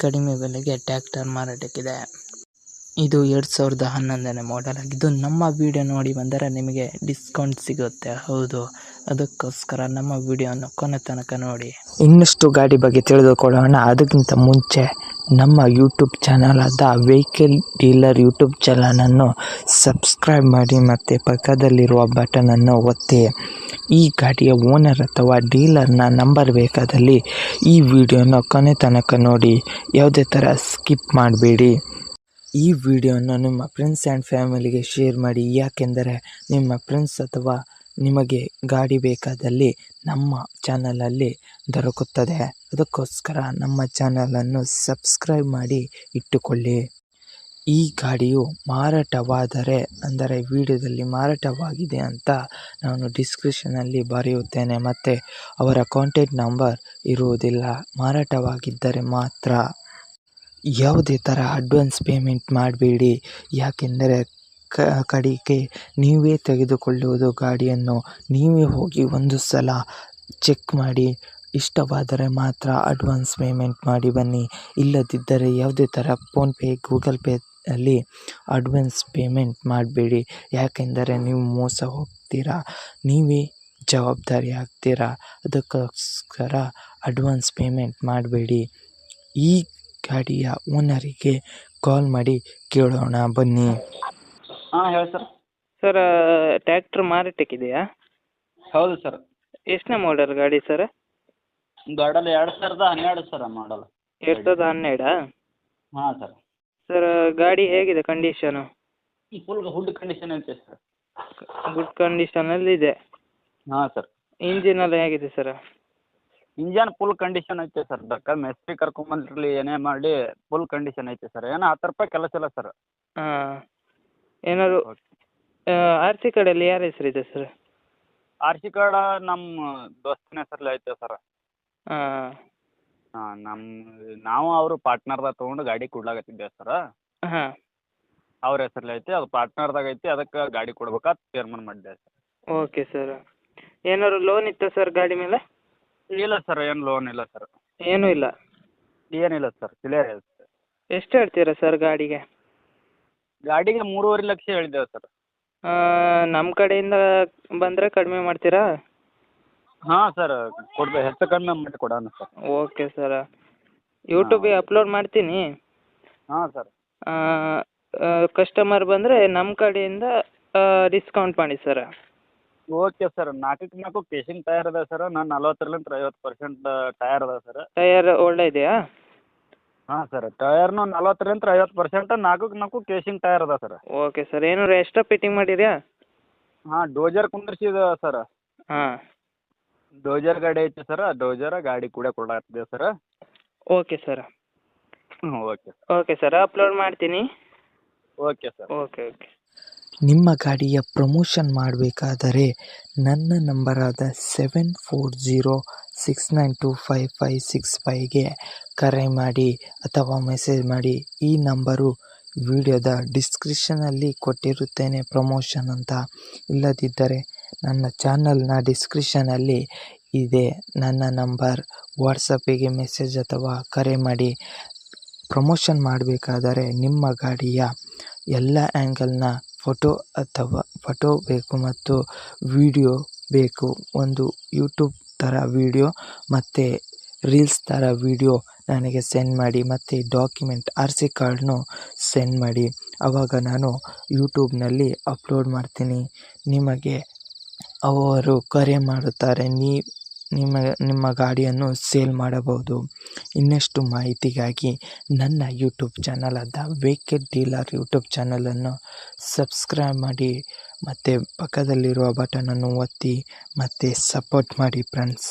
ಕಡಿಮೆ ಬೆಲೆಗೆ ಟ್ರ್ಯಾಕ್ಟರ್ ಮಾರಾಟಕ್ಕಿದೆ. ಇದು ಎರಡು ಸಾವಿರದ ಹನ್ನೊಂದನೇ ಮಾಡೆಲ್ ಆಗಿದ್ದು, ನಮ್ಮ ವಿಡಿಯೋ ನೋಡಿ ಬಂದರೆ ನಿಮಗೆ ಡಿಸ್ಕೌಂಟ್ ಸಿಗುತ್ತೆ. ಹೌದು, ಅದಕ್ಕೋಸ್ಕರ ನಮ್ಮ ವಿಡಿಯೋನ ಕೊನೆ ತನಕ ನೋಡಿ. ಇನ್ನಷ್ಟು ಗಾಡಿ ಬಗ್ಗೆ ತಿಳಿದುಕೊಳ್ಳೋಣ. ಅದಕ್ಕಿಂತ ಮುಂಚೆ ನಮ್ಮ ಯೂಟ್ಯೂಬ್ ಚಾನಲಾದ ವೆಹಿಕಲ್ ಡೀಲರ್ ಯೂಟ್ಯೂಬ್ ಚಾನಲನ್ನು ಸಬ್ಸ್ಕ್ರೈಬ್ ಮಾಡಿ ಮತ್ತು ಪಕ್ಕದಲ್ಲಿರುವ ಬಟನನ್ನು ಒತ್ತಿ. ಈ ಗಾಡಿಯ ಓನರ್ ಅಥವಾ ಡೀಲರ್ನ ನಂಬರ್ ಬೇಕಾದಲ್ಲಿ ಈ ವಿಡಿಯೋನ ಕೊನೆ ತನಕ ನೋಡಿ. ಯಾವುದೇ ಥರ ಸ್ಕಿಪ್ ಮಾಡಬೇಡಿ. ಈ ವಿಡಿಯೋನ ನಿಮ್ಮ ಫ್ರೆಂಡ್ಸ್ ಆ್ಯಂಡ್ ಫ್ಯಾಮಿಲಿಗೆ ಶೇರ್ ಮಾಡಿ. ಯಾಕೆಂದರೆ ನಿಮ್ಮ ಫ್ರೆಂಡ್ಸ್ ಅಥವಾ ನಿಮಗೆ ಗಾಡಿ ಬೇಕಾದಲ್ಲಿ ನಮ್ಮ ಚಾನಲಲ್ಲಿ ದೊರಕುತ್ತದೆ. ಅದಕ್ಕೋಸ್ಕರ ನಮ್ಮ ಚಾನಲನ್ನು ಸಬ್ಸ್ಕ್ರೈಬ್ ಮಾಡಿ ಇಟ್ಟುಕೊಳ್ಳಿ. ಈ ಗಾಡಿಯು ಮಾರಾಟವಾದರೆ, ಅಂದರೆ ವಿಡಿಯೋದಲ್ಲಿ ಮಾರಾಟವಾಗಿದೆ ಅಂತ ನಾನು ಡಿಸ್ಕ್ರಿಪ್ಷನಲ್ಲಿ ಬರೆಯುತ್ತೇನೆ. ಮತ್ತು ಅವರ ಕಾಂಟ್ಯಾಕ್ಟ್ ನಂಬರ್ ಇರುವುದಿಲ್ಲ. ಮಾರಾಟವಾಗಿದ್ದರೆ ಮಾತ್ರ. ಯಾವುದೇ ಥರ ಅಡ್ವಾನ್ಸ್ ಪೇಮೆಂಟ್ ಮಾಡಬೇಡಿ. ಯಾಕೆಂದರೆ ಕಡೆಗೆ ನೀವೇ ತೆಗೆದುಕೊಳ್ಳುವುದು ಗಾಡಿಯನ್ನು. ನೀವೇ ಹೋಗಿ ಒಂದು ಸಲ ಚೆಕ್ ಮಾಡಿ. ಇಷ್ಟವಾದರೆ ಮಾತ್ರ ಅಡ್ವಾನ್ಸ್ ಪೇಮೆಂಟ್ ಮಾಡಿ ಬನ್ನಿ. ಇಲ್ಲದಿದ್ದರೆ ಯಾವುದೇ ಥರ ಫೋನ್ಪೇ ಗೂಗಲ್ ಪೇ ಅಲ್ಲಿ ಅಡ್ವಾನ್ಸ್ ಪೇಮೆಂಟ್ ಮಾಡಬೇಡಿ. ಯಾಕೆಂದರೆ ನೀವು ಮೋಸ ಹೋಗ್ತೀರಾ? ನೀವೇ ಜವಾಬ್ದಾರಿ ಆಗ್ತೀರಾ? ಅದಕ್ಕೋಸ್ಕರ ಅಡ್ವಾನ್ಸ್ ಪೇಮೆಂಟ್ ಮಾಡಬೇಡಿ. ಈ ಗಾಡಿಯ ಓನರಿಗೆ ಕಾಲ್ ಮಾಡಿ ಕೇಳೋಣ ಬನ್ನಿ. ಹಾಂ ಹೇಳಿ ಸರ್ ಸರ್ ಟ್ಯಾಕ್ಟ್ರ್ ಮಾರಾಟಕ್ಕಿದೆಯಾ ಹೌದು ಸರ್ ಎಷ್ಟನೇ ಮಾಡೆಲ್ ಗಾಡಿ ಸರ್ ಮಾಡಲ್ ಎರಡು ಸಾವಿರದ ಹನ್ನೆರಡು ಸರ್ ಮಾಡಲ್ ಎರಡು ಸಾವಿರದ ಹನ್ನೆರಡಾ? ಹಾಂ ಸರ್ ಸರ್ ಗಾಡಿ ಹೇಗಿದೆ ಕಂಡೀಷನು ಫುಲ್ ಹುಡ್ ಕಂಡೀಷನ್ ಐತೆ ಸರ್ ಗುಡ್ ಕಂಡೀಷನಲ್ಲಿ ಇದೆ. ಹಾಂ ಸರ್ ಇಂಜಿನ್ ಎಲ್ಲ ಹೇಗಿದೆ ಸರ್ ಇಂಜನ್ ಫುಲ್ ಕಂಡೀಷನ್ ಐತೆ ಸರ್ ಬೇಕಾದ್ರೆ ಮೆಸ್ತ್ರಿ ಕರ್ಕೊಂಬಂದಿರಲಿ ಏನೇ ಮಾಡಿ ಫುಲ್ ಕಂಡೀಷನ್ ಐತೆ ಸರ್ ಏನೋ ಹತ್ತು ರೂಪಾಯಿ ಕೆಲಸ ಇಲ್ಲ ಸರ್ ಹಾಂ. ಏನಾದ್ರು ಆರ್ ಸಿ ಕಾರ್ಡಲ್ಲಿ ಯಾರ ಇದೆ ಸರ್ ಆರ್ ಸಿ ಕಾರ್ಡ ನಮ್ಮ ದೋಸ್ತನ ಹೆಸರಲ್ಲಿ ಐತೆ ಸರ್ ಹಾಂ ಹಾಂ ನಮ್ಮ ನಾವು ಅವರು ಪಾರ್ಟ್ನರ್ದಾಗ ತಗೊಂಡು ಗಾಡಿ ಕೊಡ್ಲಾಕತ್ತಿದ್ದೇವೆ ಸರ್ ಹಾಂ. ಅವ್ರ ಹೆಸರಲ್ಲಿ ಐತಿ ಅದು ಪಾರ್ಟ್ನರ್ದಾಗ ಐತಿ ಅದಕ್ಕೆ ಗಾಡಿ ಕೊಡ್ಬೇಕಾತ್ ತೀರ್ಮಾನ ಮಾಡಿದೆ ಸರ್ ಓಕೆ ಸರ್ ಏನಾದ್ರು ಲೋನ್ ಇತ್ತಾ ಸರ್ ಗಾಡಿ ಮೇಲೆ? ಇಲ್ಲ ಸರ್ ಏನು ಲೋನ್ ಇಲ್ಲ ಸರ್ ಏನೂ ಇಲ್ಲ. ಏನಿಲ್ಲ ಸರ್ ಕ್ಲಿಯರ್ ಇದೆ ಸರ್ ಎಷ್ಟು ಹೇಳ್ತೀರಾ ಸರ್ ಗಾಡಿಗೆ? ಗಾಡಿಗೆ ಮೂರುವರೆ ಲಕ್ಷ ಹೇಳಿದ್ದೇವೆ ಸರ್. ನಮ್ಮ ಕಡೆಯಿಂದ ಬಂದರೆ ಕಡಿಮೆ ಮಾಡ್ತೀರಾ? ಹಾಂ ಸರ್ ಕೊಡ್ಬೇ ಹೆಚ್ಚು ಕಡಿಮೆ ಮಾಡಿ ಕೊಡೋಣ ಸರ್. Okay sir. ಯೂಟ್ಯೂಬಿಗೆ ಅಪ್ಲೋಡ್ ಮಾಡ್ತೀನಿ. ಹಾಂ ಸರ್. ಕಸ್ಟಮರ್ ಬಂದರೆ ನಮ್ಮ ಕಡೆಯಿಂದ ಡಿಸ್ಕೌಂಟ್ ಮಾಡಿ ಸರ್. ಓಕೆ ಸರ್ ನಾಲ್ಕಕ್ಕೆ ನಾಲ್ಕು ಕೇಸಿಂಗ್ ಟಯರ್ ಅದಾವೆ ಸರ್ ನಾನು ನಲ್ವತ್ತರಿಂದ ಐವತ್ತು ಪರ್ಸೆಂಟ್ ಟಯರ್ ಅದಾವೆ ಸರ್. ಟಯರ್ ಒಳ್ಳೆ ಇದೆಯಾ? ಹಾಂ ಸರ್ ಟಯರ್ನು ನಲ್ವತ್ತರಿಂದ ಐವತ್ತು ಪರ್ಸೆಂಟ್ ನಾಲ್ಕು ನಾಲ್ಕು ಕೇಸಿಂಗ್ ಟಯರ್ ಅದ ಸರ್. ಓಕೆ ಸರ್ ಏನು ಎಕ್ಸ್ಟ್ರಾ ಫಿಟ್ಟಿಂಗ್ ಮಾಡಿದ್ಯಾ? ಹಾಂ ಡೋಜರ್ ಕುಂದ್ರಿಸಿದ ಸರ್. ಹಾಂ. ಡೋಜರ್ ಗಾಡಿ ಐತೆ ಸರ್ ಡೋಜರ ಗಾಡಿ ಕೂಡ ಕೊಡತ್ತಿದೆ ಸರ್. Okay sir. ಹ್ಞೂ ಓಕೆ. ಓಕೆ ಸರ್ ಅಪ್ಲೋಡ್ ಮಾಡ್ತೀನಿ. Okay sir. Okay okay. ನಿಮ್ಮ ಗಾಡಿಯ ಪ್ರಮೋಷನ್ ಮಾಡಬೇಕಾದರೆ ನನ್ನ ನಂಬರಾದ seven four zero six nine two five five six ಫೈವ್ಗೆ ಕರೆ ಮಾಡಿ ಅಥವಾ ಮೆಸೇಜ್ ಮಾಡಿ. ಈ ನಂಬರು ವಿಡಿಯೋದ ಡಿಸ್ಕ್ರಿಪ್ಷನಲ್ಲಿ ಕೊಟ್ಟಿರುತ್ತೇನೆ ಪ್ರಮೋಷನ್ ಅಂತ. ಇಲ್ಲದಿದ್ದರೆ ನನ್ನ ಚಾನಲ್ನ ಡಿಸ್ಕ್ರಿಪ್ಷನಲ್ಲಿ ಇದೆ ನನ್ನ ನಂಬರ್. ವಾಟ್ಸಪ್ಪಿಗೆ ಮೆಸೇಜ್ ಅಥವಾ ಕರೆ ಮಾಡಿ. ಪ್ರಮೋಷನ್ ಮಾಡಬೇಕಾದರೆ ನಿಮ್ಮ ಗಾಡಿಯ ಎಲ್ಲ ಆ್ಯಂಗಲ್ನ ಫೋಟೋ ಅಥವಾ ಫೋಟೋ ಬೇಕು ಮತ್ತು ವಿಡಿಯೋ ಬೇಕು. ಒಂದು ಯೂಟ್ಯೂಬ್ ಥರ ವೀಡಿಯೋ ಮತ್ತು ರೀಲ್ಸ್ ಥರ ವೀಡಿಯೋ ನನಗೆ ಸೆಂಡ್ ಮಾಡಿ, ಮತ್ತು ಡಾಕ್ಯುಮೆಂಟ್ ಆರ್ ಸಿ ಕಾರ್ಡ್ನು ಸೆಂಡ್ ಮಾಡಿ. ಆವಾಗ ನಾನು ಯೂಟ್ಯೂಬ್ನಲ್ಲಿ ಅಪ್ಲೋಡ್ ಮಾಡ್ತೀನಿ. ನಿಮಗೆ ಅವರು ಕರೆ ಮಾಡುತ್ತಾರೆ, ನೀ, ನಿಮ್ಮ ನಿಮ್ಮ ಗಾಡಿಯನ್ನು ಸೇಲ್ ಮಾಡಬಹುದು. ಇನ್ನಷ್ಟು ಮಾಹಿತಿಗಾಗಿ ನನ್ನ ಯೂಟ್ಯೂಬ್ ಚಾನಲಾದ ವೆಹಿಕಲ್ ಡೀಲರ್ ಯೂಟ್ಯೂಬ್ ಚಾನಲನ್ನು ಸಬ್ಸ್ಕ್ರೈಬ್ ಮಾಡಿ. ಮತ್ತು ಪಕ್ಕದಲ್ಲಿರುವ ಬಟನ್ ಅನ್ನು ಒತ್ತಿ ಮತ್ತೆ ಸಪೋರ್ಟ್ ಮಾಡಿ ಫ್ರೆಂಡ್ಸ್